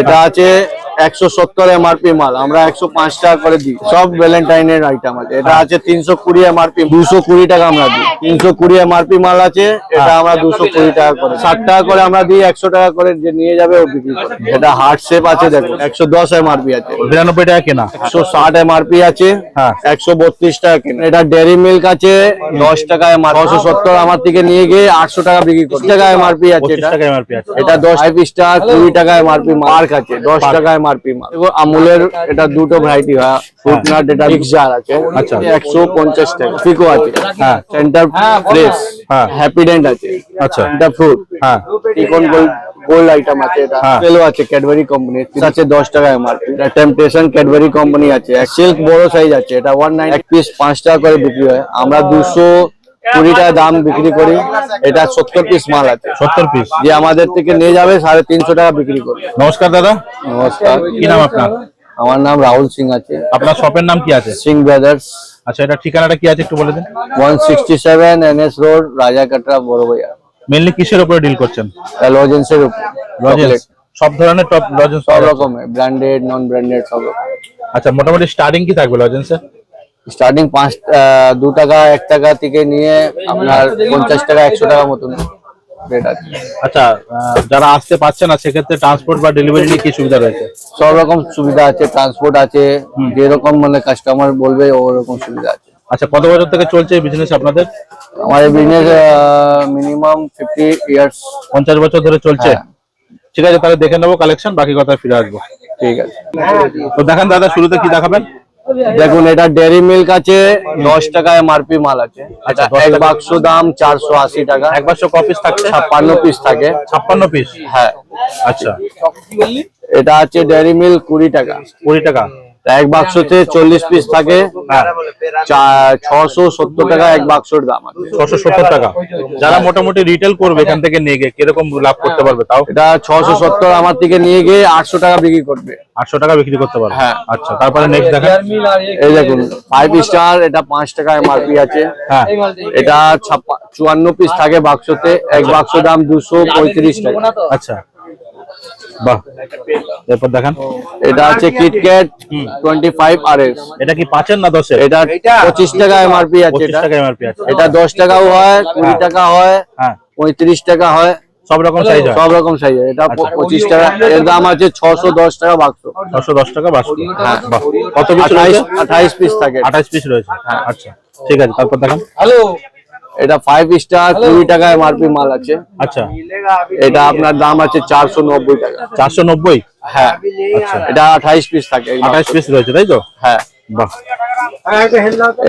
এটা আছে একশো সত্তর এমআরপি মাল। আমরা একশো পাঁচ টাকা করে দিই। সব ভ্যালেন্টাইনের আইটেম আছে। এটা আছে তিনশো কুড়ি এমআরপি দুশো কুড়ি টাকা আমরা দিই। তিনশো কুড়ি এমআরপি মাল আছে এটা আমরা দুশো কুড়ি টাকা করে। ষাট টাকা করে আমরা দিই একশো টাকা করে যে নিয়ে যাবে ও বিক্রি করে। এটা হার্ট শেপ আছে দেখুন একশো দশ এমআরপি আছে। বিরানব্বই টাকা কেনা। একশো ষাট এমআরপি আছে হ্যাঁ। একশো বত্রিশ টাকা কিনে। এটা ডেয়ারি মিল্ক আছে দশ টাকা এমআরপি ছশো সত্তর আমার থেকে নিয়ে গিয়ে আটশো টাকা বিক্রি করে টাকা এমআরপি আছে এটা। আছে। এটা দশ ফাইভ স্টার কুড়ি টাকা এমআরপি মার্ক আছে দশ টাকা এমআরপি মার্ক এবার আমুলের এটা দুটো ভ্যারাইটি হয়। ফ্রুট নাট এটা মিক্স জার আছে। আচ্ছা। একশো পঞ্চাশ টাকা। ফিকো আছে। হ্যাঁ। সেন্টার ফ্রেশ হ্যাঁ। হ্যাপিডেন্ট আছে। আচ্ছা। এটা ফ্রুট হ্যাঁ। টিকন গোল্ড গোল্ড আইটেম আছে এটা। হ্যাঁ। আছে ক্যাডবেরি কোম্পানি আছে দশ টাকা এমআরপি এটা টেম্পটেশন ক্যাডবেরি কোম্পানি আছে। সিল্ক বড় সাইজ আছে। এটা ওয়ান নাইন এক পিস পাঁচ টাকা করে বিক্রি হয়। আমরা দুশো কুড়ি টাকা দাম বিক্রি করি। এটা সত্তর পিস মাল আছে। সত্তর পিস যে আমাদের থেকে নিয়ে যাবে সাড়ে তিনশো টাকা বিক্রি করবে। নমস্কার দাদা। নমস্কার। কি নাম আপনার? আমার নাম রাহুল সিং আছে। আপনার শপের নাম কি আছে? সিং ব্রাদার্স। আচ্ছা এটা ঠিকানাটা কি আছে একটু বলে দিন? One sixty seven NS road Rajakatra Burrabazar mainly কিসের উপরে ডিল করছেন? লজেন্সের উপর। লজেন্স সব ধরনের টপ লজেন্স সব রকমের ব্র্যান্ডেড নন ব্র্যান্ডেড সব রকম। আচ্ছা মোটামুটি স্টার্টিং কি থাকবে লজেন্সে স্টার্টিং পাঁচ দু টাকা এক টাকা থেকে নিয়ে আপনার পঞ্চাশ টাকা একশো টাকা মতন। রেট আছে। আচ্ছা যারা আসতে পারছে না সেক্ষেত্রে ট্রান্সপোর্ট বা ডেলিভারি নিয়ে কি সুবিধা রয়েছে? সব রকম সুবিধা আছে ট্রান্সপোর্ট আছে যেরকম মানে কাস্টমার বলবে ওরকম সুবিধা আছে। আচ্ছা কত বছর থেকে চলছে বিজনেস আপনাদের? আমাদের বিজনেস মিনিমাম ফিফটি ইয়ার্স পঞ্চাশ বছর ধরে চলছে? হ্যাঁ। ঠিক আছে তাহলে দেখে নেব কালেকশন বাকি কথা ফিরে আসব। ঠিক আছে। তো দেখান দাদা শুরুতে কি দেখাবেন? দেখুন এটা ডেয়ারি মিল্ক আছে দশ টাকা এমআরপি মাল আছে। আচ্ছা, এক বাক্স দাম চারশো আশি টাকা। এক বাক্স কপিস থাকে? ছাপ্পান্ন পিস থাকে। ছাপ্পান্ন পিস হ্যাঁ। আচ্ছা। এটা আছে ডেয়ারি মিল্ক কুড়ি টাকা। কুড়ি টাকা। এক বাক্সতে চল্লিশ পিস থাকে ছশো সত্তর টাকা এক বাক্সর দাম ছশো সত্তর টাকা। যারা মোটামুটি রিটেল করবে এখান থেকে নিয়ে গিয়ে কীরকম লাভ করতে পারবে তাও? এটা ছশো সত্তর আমার থেকে নিয়ে গিয়ে আটশো টাকা বিক্রি করবে। আটশো টাকা বিক্রি করতে পারবে? হ্যাঁ। আচ্ছা তারপরে নেক্সট দেখা এই দেখুন ফাইভ স্টার এটা পাঁচ টাকা এমআরপি আছে। হ্যাঁ। এটা চুয়ান্ন পিস থাকে বাক্সতে এক বাক্স দাম দুশো পঁয়ত্রিশ টাকা। আচ্ছা। বাহ। এরপর দেখান। এটা আছে কিটক্যাট টোয়েন্টি ফাইভ আর এস এটা কি পাঁচের না দশের? এটা পঁচিশ টাকা এমআরপি আছে এটা। টাকা এমআরপি আছে। এটা দশ টাকাও হয় কুড়ি হ্যাঁ। টাকা হয় হ্যাঁ। পঁয়ত্রিশ টাকা হয়। সব রকম সাইজ হয়। সব রকম সাইজ এটা প- আচ্ছা। পঁচিশ টাকা। এর দাম আছে ছশো দশ টাকা বাক্স। ছশো দশ টাকা বাস হ্যাঁ বাহ। কত পিস রয়েছে? পিস থাকে। আঠাশ পিস রয়েছে। আচ্ছা ঠিক আছে। তারপর দেখান। এটা ফাইভ স্টার কুড়ি টাকা এমআরপি মাল আছে। আচ্ছা। এটা আপনার দাম আছে চারশো নব্বই টাকা। চারশো নব্বই? হ্যাঁ। আচ্ছা। এটা আঠাইশ পিস থাকে মাল। পিস রয়েছে তাই তো? হ্যাঁ। বাহ।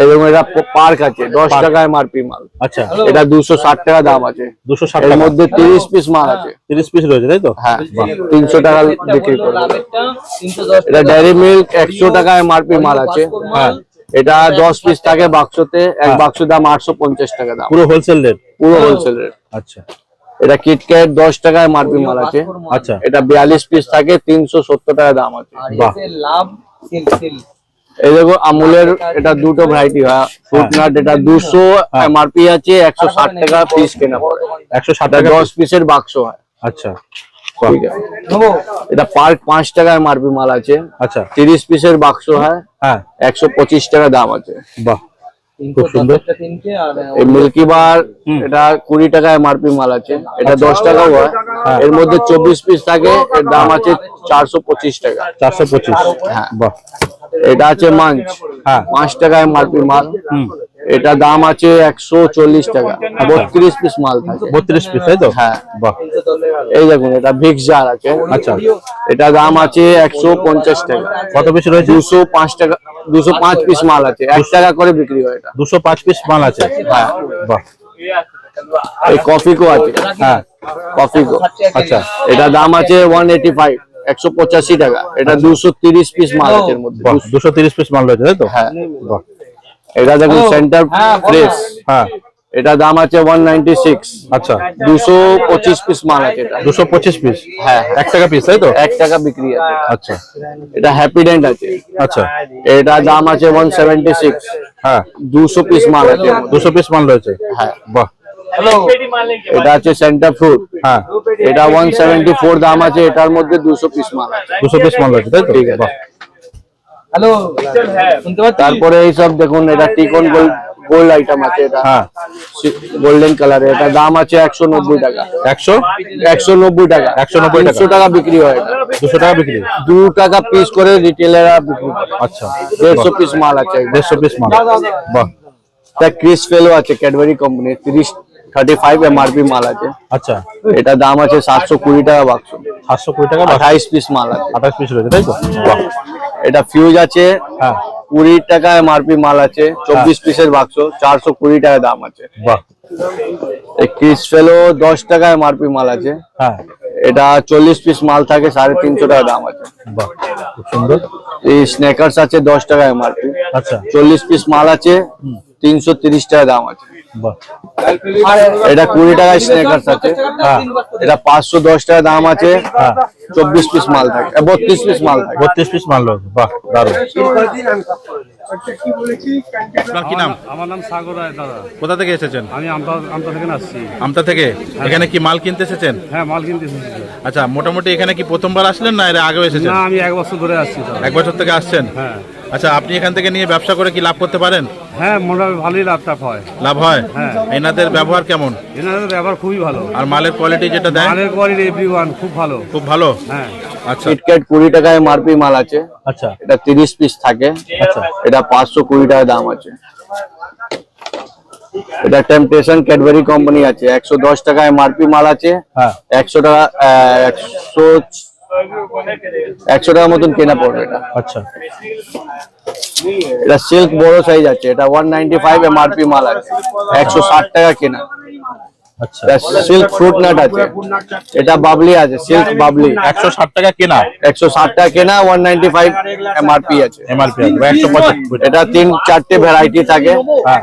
এবং এটা পার্ক আছে দশ টাকা এমআরপি মাল। আচ্ছা। এটা দুশো ষাট টাকা দাম আছে। দুশো ষাট এর মধ্যে তিরিশ পিস মাল আছে। তিরিশ পিস রয়েছে তাই তো? হ্যাঁ। তিনশো টাকা বিক্রি করবে। এটা ডেয়ারি মিল্ক একশো টাকা এমআরপি মাল আছে। হ্যাঁ। এটা দশ পিস থাকে বাক্সতে এক হ্যাঁ। বাক্স দাম আটশো পঞ্চাশ টাকা দাম। পুরো হোলসেল রেট পুরো হোলসেল রেট আচ্ছা। এটা কিটক্যাট দশ টাকা এমআরপি মাল আছে। আচ্ছা। এটা বিয়াল্লিশ পিস থাকে তিনশো সত্তর টাকা দাম আছে। এই দেখো আমুলের এটা দুটো ভ্যারাইটি হয়। ফ্রুট নাট এটা দুশো হ্যাঁ। এমআরপি আছে একশো ষাট টাকা পিস কেনা। পড়ে একশো ষাট টাকা দশ পিসের বাক্স হয়। আচ্ছা। এটা পার্ক পাঁচ টাকা এমআরপি মাল আছে। আচ্ছা। তিরিশ পিসের বাক্স হয়। হ্যাঁ। একশো পঁচিশ টাকা দাম আছে। বাহ। খুব সুন্দর। এই মিল্কি বার এটা কুড়ি টাকা এমআরপি মাল আছে। এটা দশ টাকাও হয়। হ্যাঁ। এর মধ্যে চব্বিশ পিস থাকে। এর দাম আছে চারশো পঁচিশ টাকা। চারশো পঁচিশ। হ্যাঁ। বাহ। এটা আছে মাঞ্চ। হ্যাঁ। পাঁচ টাকা এমআরপি মাল। হুম। এটা দাম আছে একশো চল্লিশ টাকা। বত্রিশ পিস মাল থাকে। বত্রিশ পিস তাই তো? হ্যাঁ। বাহ। এই দেখুন এটা ভিক্স জার আছে। আচ্ছা। এটা দাম আছে একশো পঞ্চাশ টাকা। কত পিস রয়েছে? দুশো পাঁচ টাকা দুশো পাঁচ পিস মাল আছে। এক টাকা করে বিক্রি হয় এটা। দুশো পাঁচ পিস মাল আছে? হ্যাঁ। বাহ। এই কফি কফিকো আছে। হ্যাঁ। কফি কফিকো আচ্ছা। এটা দাম আছে ওয়ান এইটি ফাইভ একশো পঁচাশি টাকা। এটা দুশো তিরিশ পিস মাল আছে এর মধ্যে। দুশো তিরিশ পিস মাল রয়েছে তাই তো? হ্যাঁ। বাহ। এটা দেখুন সেন্টার ফ্রেশ হ্যাঁ এটা দাম আছে ওয়ান নাইনটি সিক্স আচ্ছা। দুশো পঁচিশ পিস মাল আছে এটা। দুশো পঁচিশ পিস হ্যাঁ এক টাকা পিস তাই তো? এক টাকা বিক্রি আছে। আচ্ছা। এটা হ্যাপিডেন্ট আছে। আচ্ছা। এটা দাম আছে ওয়ান সেভেন্টি সিক্স হ্যাঁ। দুশো পিস মাল আছে। এর মধ্যে। দুশো পিস মাল রয়েছে। হ্যাঁ। বাহ। এটা আছে সেন্টার ফ্রুট হ্যাঁ। এটা ওয়ান সেভেন্টি ফোর দাম আছে। এটার মধ্যে দুশো পিস মাল আছে। দুশো পিস মাল রয়েছে তাই তো? ঠিক আছে। হ্যালো তারপরে এই সব দেখুন এটা টিকন গোল্ড গোল্ড আইটেম আছে এটা। হ্যাঁ। গোল্ডেন কালার এটা দাম আছে একশো নব্বই টাকা। একশো? একশো নব্বই টাকা। 190 টাকা। তিনশো টাকা বিক্রি হয় এটা। দুশো টাকা বিক্রি? দু টাকা পিস করে রিটেলাররা বিক্রি করে। আচ্ছা। দেড়শো পিস মাল আছে। দেড়শো পিস মাল। বাহ। এটা ক্রিস ফেলো আছে ক্যাডবেরি কোম্পানি তিরিশ থার্টি ফাইভ এমআরপি মাল আছে। আচ্ছা। এটা দাম আছে সাতশো কুড়ি টাকা বাক্স সাতশো কুড়ি টাকা। আঠাইশ পিস মাল আছে। আঠাশ পিস রয়েছে তাই তো? বাহ। এটা ফিউজ আছে। হ্যাঁ। কুড়ি টাকা এমআরপি মাল আছে। চব্বিশ পিসের বাক্স চারশো কুড়ি টাকা দাম আছে। বাহ। এই ফেলো দশ টাকা এমআরপি মাল আছে। হ্যাঁ। এটা চল্লিশ পিস মাল থাকে সাড়ে তিনশো টাকা দাম আছে। বাহ এই স্নেকার্স আছে দশ টাকা এমআরপি আচ্ছা। চল্লিশ পিস মাল আছে তিনশো তিরিশ টাকা দাম আছে। এটা কুড়ি টাকা স্নেকার্স আছে। হ্যাঁ। এটা পাঁচশো দশ টাকা দাম আছে। হ্যাঁ। চব্বিশ পিস মাল থাকে। বত্রিশ পিস মাল থাকে। বত্রিশ পিস মাল রয়েছে। বাহ দারুণ। কি নাম? আমার নাম সাগর রায় দাদা। কোথা থেকে এসেছেন? আমি আমতা আমতা থেকে আসছি আমতা থেকে? এখানে কি মাল কিনতে এসেছেন? হ্যাঁ মাল কিনতে এসেছি। আচ্ছা মোটামুটি এখানে কি প্রথমবার আসলেন না এর আগেও এসেছেন? না আমি এক বছর ধরে আসছি এক বছর থেকে আসছেন? হ্যাঁ। আচ্ছা আপনি এখান থেকে নিয়ে ব্যবসা করে কি লাভ করতে পারেন? হ্যাঁ মোটামুটি ভালোই লাভ টাভ হয়। লাভ হয়? হ্যাঁ। এনাদের ব্যবহার কেমন? এনাদের ব্যবহার খুবই ভালো। আর মালের কোয়ালিটি যেটা দেয়? মালের কোয়ালিটি এভরি খুব ভালো। খুব ভালো? হ্যাঁ। আচ্ছা। কিটক্যাট কুড়ি টাকা এমআরপি মাল আছে। আচ্ছা। এটা তিরিশ পিস থাকে। আচ্ছা। এটা পাঁচশো কুড়ি টাকা দাম আছে। এটা টেম্পটেশন ক্যাডবেরি কোম্পানি আছে। একশো দশ টাকা এমআরপি মাল আছে। হ্যাঁ। একশো টাকা আহ, একশো একশো টাকার মতন কেনা পড়বে এটা। আচ্ছা। এটা সিল্ক বড় সাইজ আছে এটা ওয়ান নাইনটি ফাইভ এমআরপি মাল আছে একশো ষাট টাকা কেনা। আচ্ছা। সিল্ক ফ্রুট নাট আছে এটা বাবলি আছে সিল্ক বাবলি একশো ষাট টাকা কেনা? একশো ষাট টাকা কেনা এমআরপি আছে। এটা তিন চারটে ভ্যারাইটি থাকে। হ্যাঁ।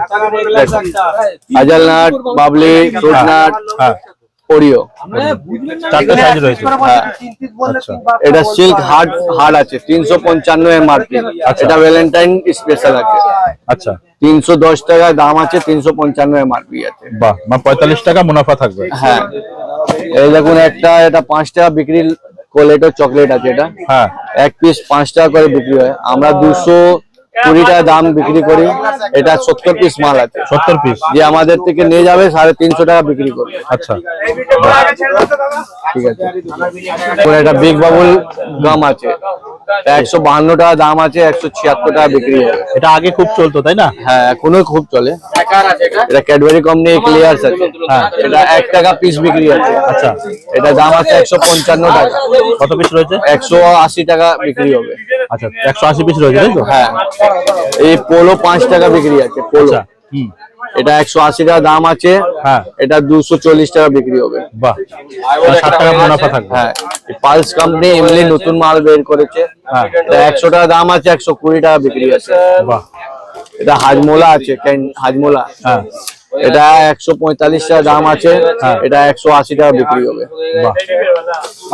হাজালনাট বাবলি ফ্রুট নাট হ্যাঁ। ওরিও চারটে সাইজ রয়েছে হ্যাঁ। আচ্ছা। এটা সিল্ক হার্ড হার্ড আছে। তিনশো পঞ্চান্ন এমআরপি এটা ভ্যালেন্টাইন স্পেশাল আছে। আচ্ছা। তিনশো দশ টাকা দাম আছে তিনশো পঞ্চান্ন এমআরপি আছে। বাহ মানে পঁয়তাল্লিশ টাকা মুনাফা থাকবে। হ্যাঁ। এই দেখুন একটা এটা পাঁচ টাকা বিক্রি কোলেটো চকলেট আছে এটা। হ্যাঁ। এক পিস পাঁচ টাকা করে বিক্রি হয়। আমরা দুশো কুড়ি টাকা দাম বিক্রি করি এটা সত্তর পিস মাল আছে। সত্তর পিস যে আমাদের থেকে নিয়ে যাবে সাড়ে তিনশো টাকা বিক্রি করবে। আচ্ছা। ঠিক আছে। এটা বিগ বাবুল গাম আছে। একশো বাহান্ন টাকা দাম আছে একশো ছিয়াত্তর টাকা বিক্রি হবে। এটা আগে খুব চলতো তাই না? হ্যাঁ এখনও খুব চলে। এটা ক্যাডবেরি কোম্পানি ক্লিয়ার্স আছে। হ্যাঁ। এটা এক টাকা পিস বিক্রি আছে আচ্ছা। এটা দাম আছে একশো পঞ্চান্ন টাকা। কত পিস রয়েছে? একশো আশি টাকা বিক্রি হবে। আচ্ছা একশো আশি পিস রয়েছে তাই তো? হ্যাঁ এই পোলো পাঁচ টাকা বিক্রি আছে পোলো। আচ্ছা হুম। এটা একশো আশি টাকা দাম আছে হ্যাঁ। এটা দুশো চল্লিশ টাকা বিক্রি হবে। বাহ। ষাট টাকা মুনাফা থাকবে। হ্যাঁ পালস কোম্পানি এমনি নতুন মাল বের করেছে। হ্যাঁ। এটা একশো টাকা দাম আছে একশো কুড়ি টাকা বিক্রি আছে। বাহ। এটা হাজমোলা আছে হাজমোলা। হ্যাঁ। এটা একশো পঁয়তাল্লিশ টাকা দাম আছে হ্যাঁ। এটা একশো আশি টাকা বিক্রি হবে। বাহ।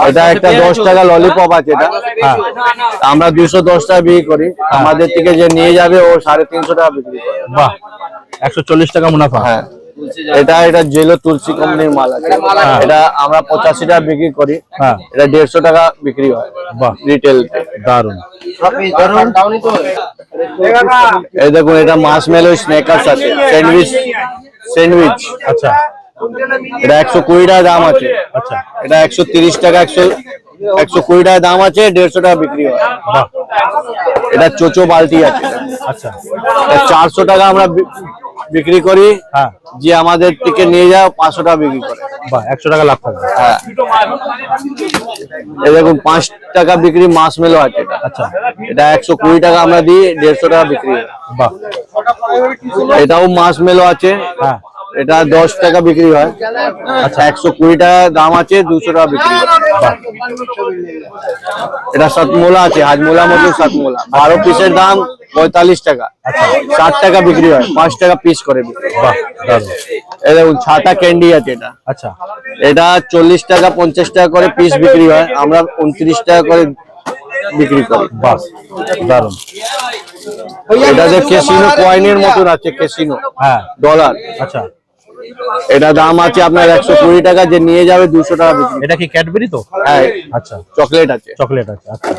এটা একটা দশ টাকা ললিপপ আছে এটা। হ্যাঁ। আমরা দুশো দশ টাকা বিক্রি করি। আমাদের থেকে যে নিয়ে যাবে ও সাড়ে তিনশো টাকা বিক্রি করে। বাহ। একশো চল্লিশ টাকা মুনাফা। হ্যাঁ। এটা এটা জেলো তুলসী কোম্পানির মাল আছে। এটা আমরা পঁচাশি টাকা বিক্রি করি। হ্যাঁ। এটা দেড়শো টাকা বিক্রি হয়। বাহ। রিটেল দারুণ এই দেখুন এটা মাছ মেলো স্নেকার্স আছে। স্যান্ডউইচ স্যান্ডউইচ আচ্ছা। এটা একশো কুড়ি টাকা দাম আছে। আচ্ছা। এটা একশো তিরিশ টাকা একশো একশো কুড়ি টাকা দাম আছে দেড়শো টাকা বিক্রি হয়। এটা চোচো বালতি আছে। আচ্ছা। চারশো টাকা আমরা বিক্রি করি হ্যাঁ। যে আমাদের থেকে নিয়ে যাও পাঁচশো টাকা বিক্রি করে। বাহ একশো টাকা লাভ থাকবে। হ্যাঁ। দেখুন পাঁচ টাকা বিক্রি মাছ মেলো আছে আচ্ছা। এটা একশো কুড়ি টাকা আমরা দিই দেড়শো টাকা বিক্রি বাহ। এটাও মাছ মেলো আছে। হ্যাঁ। এটা দশ টাকা বিক্রি হয়। আচ্ছা। একশো কুড়ি টাকা দাম আছে দুশো টাকা বিক্রি এটা সাতমোলা আছে হাজমোলা মতো সাতমোলা। বারো পিসের দাম পঁয়তাল্লিশ টাকা। ষাট টাকা বিক্রি হয় পাঁচ টাকা পিস করে দেখুন ছাতা ক্যান্ডি আছে এটা। আচ্ছা। এটা চল্লিশ টাকা পঞ্চাশ টাকা করে পিস বিক্রি হয় আমরা উনত্রিশ টাকা করে বিক্রি করি। বাহ দারুণ এটা যে কেসিনো কয়েনের মতন আছে কেসিনো হ্যাঁ। ডলার আচ্ছা। এটা দাম আছে আপনার একশো কুড়ি টাকা যে নিয়ে যাবে দুশো টাকা এটা কি ক্যাডবেরি তো? হ্যাঁ। আচ্ছা। চকলেট আছে। চকলেট আছে আচ্ছা।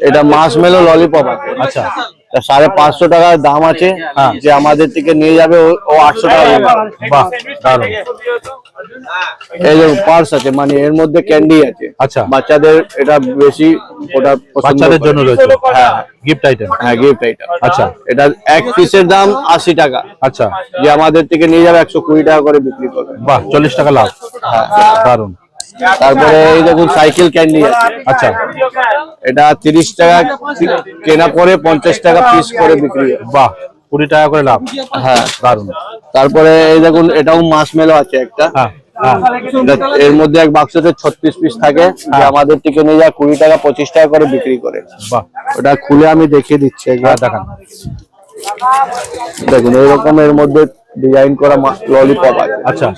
এটা মাস মেলো ললিপপ আছে। আচ্ছা। সাড়ে পাঁচশো টাকার দাম আছে হ্যাঁ। যে আমাদের থেকে নিয়ে যাবে ও- ও আটশো টাকা বাহ দারুণ এই যে পার্স আছে মানে এর মধ্যে ক্যান্ডি আছে। আচ্ছা। বাচ্চাদের এটা বেশি ওটা বাচ্চাদের জন্য রয়েছে। হ্যাঁ। গিফট আইটেম হ্যাঁ গিফট আইটেম আচ্ছা। এটা এক পিসের দাম আশি টাকা। আচ্ছা। যে আমাদের থেকে নিয়ে যাবে একশো কুড়ি টাকা করে বিক্রি করবে। বাহ চল্লিশ টাকা লাভ। দারুণ তারপরে এই দেখুন সাইকেল ক্যান্ডি আছে। আচ্ছা। এটা তিরিশ টাকা কেনা পরে পঞ্চাশ টাকা পিস করে বিক্রি হয়। বাহ কুড়ি টাকা করে লাভ। হ্যাঁ। দারুণ তারপরে এই দেখুন এটাও মাছ মেলো আছে একটা। হ্যাঁ হ্যাঁ। এর মধ্যে এক বাক্সতে ছত্রিশ পিস থাকে। আমাদের থেকে নিয়ে যায় কুড়ি টাকা পঁচিশ টাকা করে বিক্রি করে। বাহ। ওটা খুলে আমি দেখিয়ে দিচ্ছি একবার। হ্যাঁ দেখান। দেখুন এরকম এর মধ্যে ডিজাইন করা ললিপপ আছে। আচ্ছা।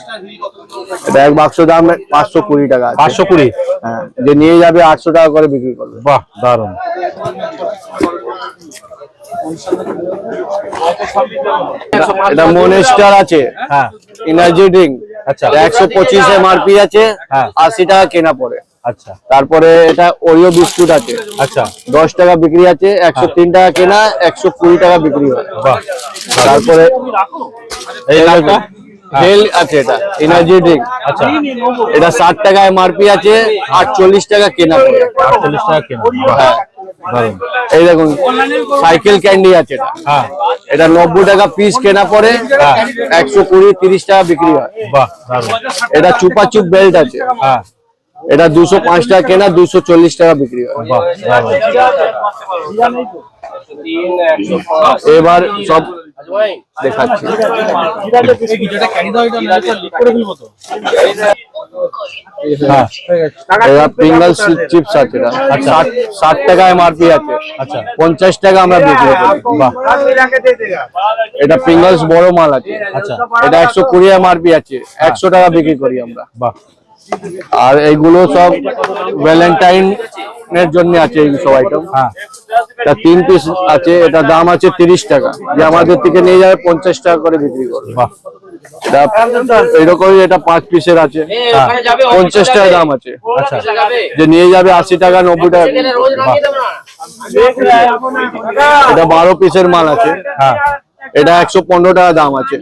এটা এক বাক্স দাম পাঁচশো কুড়ি টাকা পাঁচশো কুড়ি? হ্যাঁ যে নিয়ে যাবে আটশো টাকা করে বিক্রি করবে। বাহ দারুণ এটা মনেস্টার আছে। হ্যাঁ। এনার্জি ড্রিঙ্ক আচ্ছা। একশো পঁচিশ এমআরপি আছে। হ্যাঁ। আশি টাকা কেনা পড়ে। আচ্ছা। তারপরে এটা ওরিও বিস্কুট আছে। আচ্ছা। দশ টাকা বিক্রি আছে একশো তিন টাকা কেনা একশো কুড়ি টাকা বিক্রি হয়। বাহ। তারপরে আছে এটা এনার্জি ড্রিঙ্ক আচ্ছা। এটা ষাট টাকা এমআরপি আছে আটচল্লিশ টাকা কেনা আটচল্লিশ টাকা কেনা। হ্যাঁ। এই দেখুন সাইকেল ক্যান্ডি আছে এটা। হ্যাঁ। এটা নব্বই টাকা পিস কেনা পরে একশো কুড়ি তিরিশ টাকা বিক্রি হয়। বাহ এটা চুপাচুপ বেল্ট আছে। হ্যাঁ। এটা দুশো পাঁচ টাকা কেনা দুশো চল্লিশ টাকা বিক্রি হয়। বাহ এবার সব দেখাচ্ছি। হ্যাঁ পিঙ্গল চিপস আছে এটা ষাট ষাট টাকা এমআরপি আছে। আচ্ছা। পঞ্চাশ টাকা আমরা বিক্রি করি। বাহ। এটা পিঙ্গলস বড় মাল আছে। আচ্ছা। এটা একশো কুড়ি এমআরপি আছে। একশো টাকা বিক্রি করি আমরা। বাহ। আর এইগুলো সব ভ্যালেন্টাইন এর জন্য আছে এই সব আইটেম হ্যাঁ। এটা তিন পিস আছে এটা দাম আছে তিরিশ টাকা। যে আমাদের থেকে নিয়ে যাবে পঞ্চাশ টাকা করে বিক্রি করবে। এটা এরকমই এটা পাঁচ পিসের আছে। পঞ্চাশ টাকা দাম আছে। আচ্ছা। যে নিয়ে যাবে আশি টাকা নব্বই টাকা। এটা বারো পিসের মাল আছে। হ্যাঁ। এটা একশো পনেরো টাকা দাম আছে।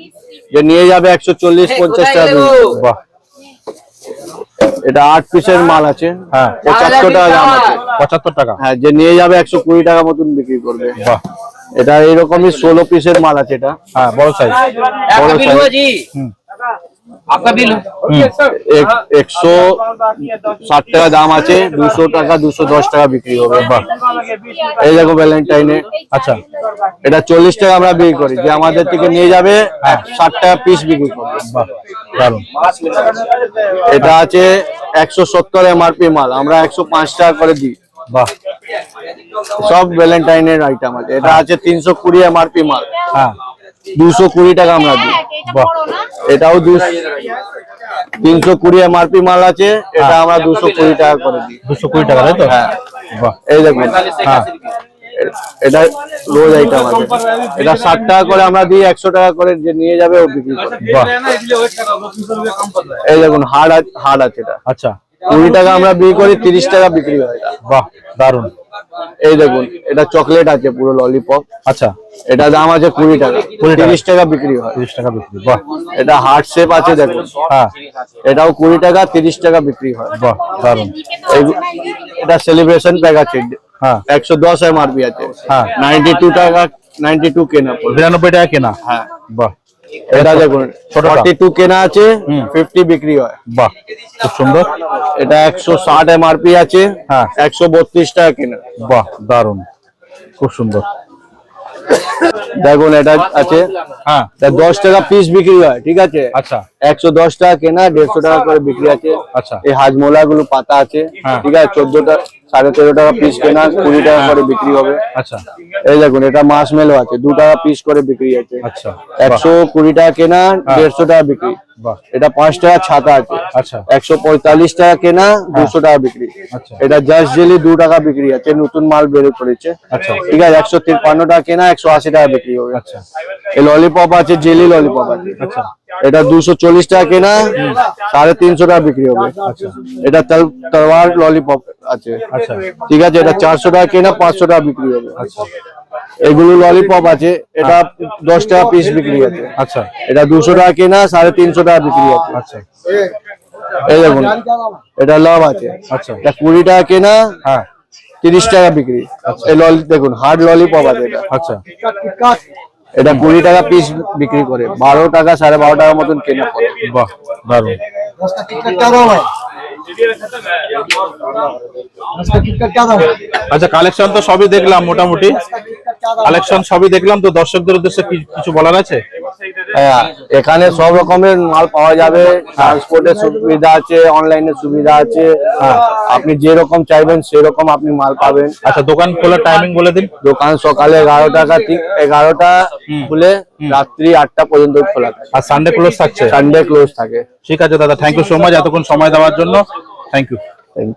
যে নিয়ে যাবে একশো চল্লিশ পঞ্চাশ টাকা। বাহ। এটা আট পিসের মাল আছে। হ্যাঁ। পঁচাত্তর টাকা দাম আছে। পঁচাত্তর টাকা। হ্যাঁ যে নিয়ে যাবে একশো কুড়ি টাকা মতন বিক্রি করবে। এটা এইরকমই ষোলো পিসের মাল আছে এটা। হ্যাঁ বড় সাইজ বড় একশো ষাট টাকা দাম আছে দুশো টাকা দুশো দশ টাকা বিক্রি হবে বাহ। এই দেখো ভ্যালেন্টাইনে আচ্ছা। এটা চল্লিশ টাকা আমরা বিক্রি করি যে আমাদের থেকে নিয়ে যাবে ষাট টাকা পিস বিক্রি করবে বাহ এটা আছে একশো সত্তর এমআরপি মাল আমরা একশো পাঁচ টাকা করে দিই বাহ। সব ভ্যালেন্টাইনের আইটেম আছে। এটা আছে তিনশো কুড়ি এমআরপি মাল। হ্যাঁ। দুশো কুড়ি টাকা আমরা দিই। বাহ। এটাও দুশো তিনশো কুড়ি এমআরপি মাল আছে এটা আমরা দুশো কুড়ি টাকা করে দিই। দুশো কুড়ি টাকা তাই তো? হ্যাঁ। বাহ। এই দেখুন হ্যাঁ। এটা রোজ আইটেম আছে এটা ষাট টাকা করে আমরা দিই একশো টাকা করে যে নিয়ে যাবে ও বিক্রি করে। বাহ। এই দেখুন হাড় আছে হাড় আছে এটা। আচ্ছা। কুড়ি টাকা আমরা বিক্রি করি তিরিশ টাকা বিক্রি হয় এটা। বাহ দারুণ এই দেখুন এটা চকলেট আছে পুরো ললিপপ আচ্ছা। এটা দাম আছে কুড়ি টাকা। কুড়ি তিরিশ টাকা বিক্রি হয়। তিরিশ টাকা বিক্রি বাহ। এটা হার্ট শেপ আছে দেখুন। হ্যাঁ। এটাও কুড়ি টাকা তিরিশ টাকা বিক্রি হয়। বাহ দারুণ এই- এটা সেলিব্রেশন প্যাক আছে। হ্যাঁ। একশো দশ এমআরপি আছে। হ্যাঁ। নাইনটি টু টাকা নাইনটি টু কেনা। বিরানব্বই টাকা কেনা। হ্যাঁ। বাহ। এটা দেখুন ছোটটা। ফর্টি টু কেনা আছে হুম। ফিফটি বিক্রি হয়। বাহ খুব সুন্দর। এটা একশো ষাট এমআরপি আছে হ্যাঁ। একশো বত্রিশ টাকা কেনা। বাহ দারুণ খুব সুন্দর। দেখুন এটা আছে। হ্যাঁ। দশ টাকা পিস বিক্রি হয় ঠিক আছে? আচ্ছা। একশো দশ টাকা কেনা দেড়শো টাকা করে বিক্রি আছে। আচ্ছা। এই হাজমোলা গুলো পাতা আছে হ্যাঁ। ঠিক আছে? চোদ্দটা সাড়ে তেরো টাকা পিস কেনা কুড়ি টাকা করে বিক্রি হবে। আচ্ছা। এই দেখুন এটা মাছ মেলো আছে দু টাকা পিস করে বিক্রি আছে আচ্ছা। একশো কুড়ি টাকা কেনা দেড়শো টাকা বিক্রি। এটা পাঁচ টাকা ছাতা আছে। আচ্ছা। একশো পঁয়তাল্লিশ টাকা কেনা দুশো টাকা বিক্রি। আচ্ছা। এটা জাস্ট জেলি দু টাকা বিক্রি আছে নতুন মাল বের করেছে। আচ্ছা। ঠিক আছে একশো তিপ্পান্ন টাকা কেনা একশো আশি টাকা বিক্রি হবে। আচ্ছা। এই ললিপপ আছে জেলি ললিপপ আছে। আচ্ছা। এটা দুশো চল্লিশ টাকা কেনা সাড়ে তিনশো টাকা বিক্রি হবে। এটা তাল- তলোয়ার ললিপপ আছে। আচ্ছা। ঠিক আছে এটা চারশো টাকা কেনা পাঁচশো টাকা বিক্রি হবে। এগুলো ললিপপ আছে এটা দশ টাকা পিস বিক্রি আছে। আচ্ছা। এটা দুশো টাকা কেনা সাড়ে তিনশো টাকা বিক্রি আছে। আচ্ছা। এই দেখুন এটা লব আছে। আচ্ছা। এটা কুড়ি টাকা কেনা হ্যাঁ। তিরিশ টাকা বিক্রি। এই ললি দেখুন হার্ড ললিপপ আছে এটা। আচ্ছা। এটা কুড়ি টাকা পিস বিক্রি করে। বারো টাকা সাড়ে বারো টাকার মতন কেনে পড়ে। বাহ দারুণ আচ্ছা কালেকশন তো সবই দেখলাম মোটামুটি। কালেকশন সবই দেখলাম তো দর্শকদের উদ্দেশ্যে কিছু বলার আছে? হ্যাঁ এখানে সব রকমের মাল পাওয়া যাবে। ট্রান্সপোর্টের সুবিধা আছে অনলাইনের সুবিধা আছে। আপনি যেরকম চাইবেন সেরকম আপনি মাল পাবেন। আচ্ছা দোকান খোলার টাইমিং বলে দিন। দোকান সকালে এগারোটা এগারোটা খুলে রাত্রি আটটা পর্যন্ত খোলা থাকে। আর সানডে ক্লোজ থাকছে? সানডে ক্লোজ থাকে। ঠিক আছে দাদা থ্যাংক ইউ সো মাচ এতক্ষণ সময় দেওয়ার জন্য। Thank you thank you.